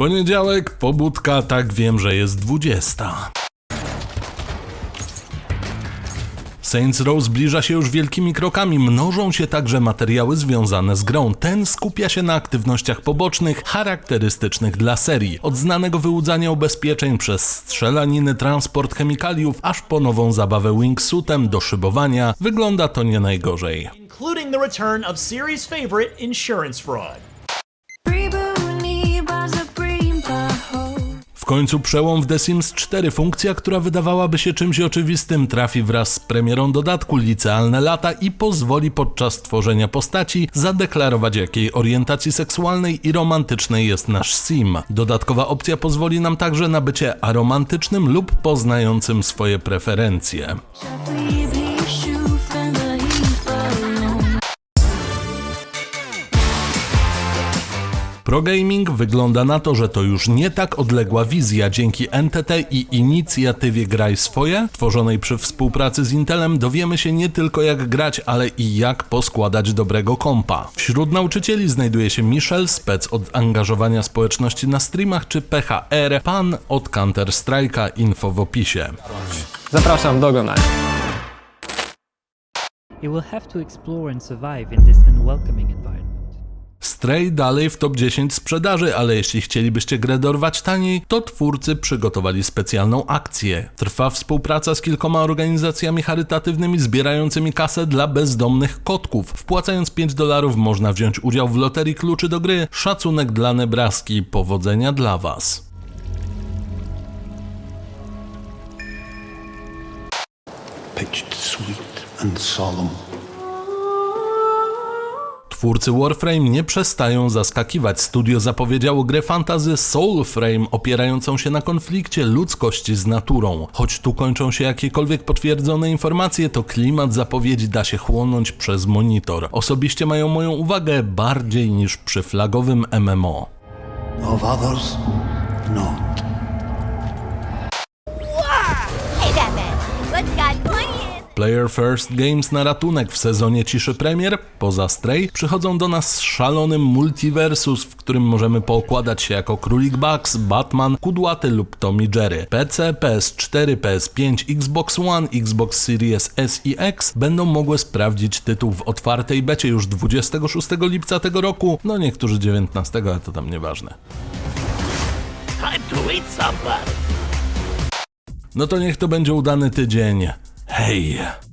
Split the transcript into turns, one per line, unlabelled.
Poniedziałek, pobudka, tak wiem, że jest 20. Saints Row zbliża się już wielkimi krokami, mnożą się także materiały związane z grą. Ten skupia się na aktywnościach pobocznych, charakterystycznych dla serii. Od znanego wyłudzania ubezpieczeń przez strzelaniny, transport chemikaliów, aż po nową zabawę wingsuitem do szybowania, wygląda to nie najgorzej.
including the return of series favorite insurance fraud.
Końcu przełom w The Sims 4 funkcja, która wydawałaby się czymś oczywistym, trafi wraz z premierą dodatku licealne lata i pozwoli podczas tworzenia postaci zadeklarować jakiej orientacji seksualnej i romantycznej jest nasz sim. Dodatkowa opcja pozwoli nam także na bycie aromantycznym lub poznającym swoje preferencje. Pro Gaming wygląda na to, że to już nie tak odległa wizja. Dzięki NTT i inicjatywie Graj Swoje, tworzonej przy współpracy z Intelem, dowiemy się nie tylko jak grać, ale i jak poskładać dobrego kompa. Wśród nauczycieli znajduje się Michel, spec od angażowania społeczności na streamach, czy PHR, pan od Counter-Strike'a, info w opisie.
Zapraszam do oglądania.
You will have to explore and survive in this unwelcoming environment.
Stray dalej w top 10 sprzedaży, ale jeśli chcielibyście grę dorwać taniej, to twórcy przygotowali specjalną akcję. Trwa współpraca z kilkoma organizacjami charytatywnymi zbierającymi kasę dla bezdomnych kotków. Wpłacając 5 dolarów można wziąć udział w loterii kluczy do gry. Szacunek dla Nebraski. Powodzenia dla Was.
pitched sweet and solemn.
Twórcy Warframe nie przestają zaskakiwać. Studio zapowiedziało grę fantazy Soulframe opierającą się na konflikcie ludzkości z naturą. Choć tu kończą się jakiekolwiek potwierdzone informacje, to klimat zapowiedzi da się chłonąć przez monitor. Osobiście mają moją uwagę bardziej niż przy flagowym MMO.
Of others, not.
Player First Games na ratunek w sezonie ciszy premier, poza Stray, przychodzą do nas z szalonym multiversus, w którym możemy poukładać się jako Królik Bugs, Batman, Kudłaty lub Tommy Jerry. PC, PS4, PS5, Xbox One, Xbox Series S i X będą mogły sprawdzić tytuł w otwartej becie już 26 lipca tego roku, no niektórzy 19, ale to tam nieważne.
Time to eat somebody.
No to niech to będzie udany tydzień. Hey.